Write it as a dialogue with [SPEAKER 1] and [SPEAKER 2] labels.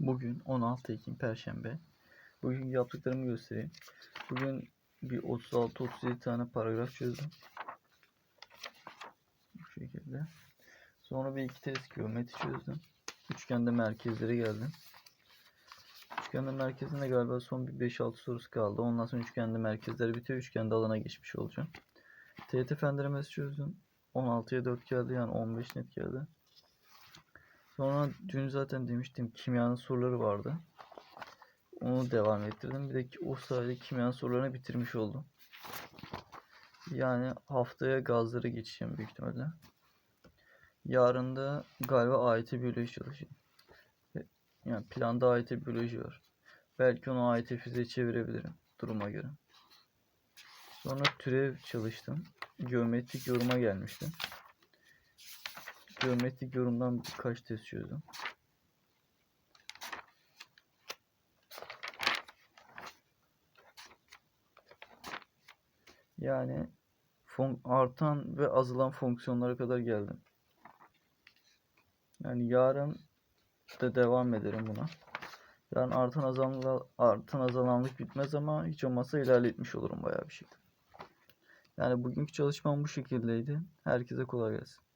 [SPEAKER 1] Bugün 16 Ekim Perşembe. Bugün yaptıklarımı göstereyim. Bugün bir 36-37 tane paragraf çözdüm. Bu şekilde. Sonra bir iki test geometri çözdüm. Üçgende merkezlere geldim. Üçgende merkezinde galiba son bir 5-6 sorusu kaldı. Ondan sonra üçgende merkezleri bitiyor. Üçgende alana geçmiş olacağım. TET fen denemesi çözdüm. 16'ya 4 geldi yani 15 net geldi. Sonra dün zaten demiştim kimyanın soruları vardı. Onu devam ettirdim. Bir de o sayede kimyanın sorularını bitirmiş oldum. Yani haftaya gazlara geçeceğim büyük ihtimalle. Yarın da galiba AYT biyoloji çalışacağım. Yani planda AYT biyoloji var. Belki onu AYT fiziğe çevirebilirim duruma göre. Sonra türev çalıştım. Geometrik yoruma gelmiştim. Geometrik yorumdan birkaç test çözdüm. Yani artan ve azalan fonksiyonlara kadar geldim. Yani yarın da devam ederim buna. Yarın artan azalan artan azalanlık bitmez ama hiç olmazsa ilerletmiş olurum bayağı bir şekilde. Yani bugünkü çalışmam bu şekildeydi. Herkese kolay gelsin.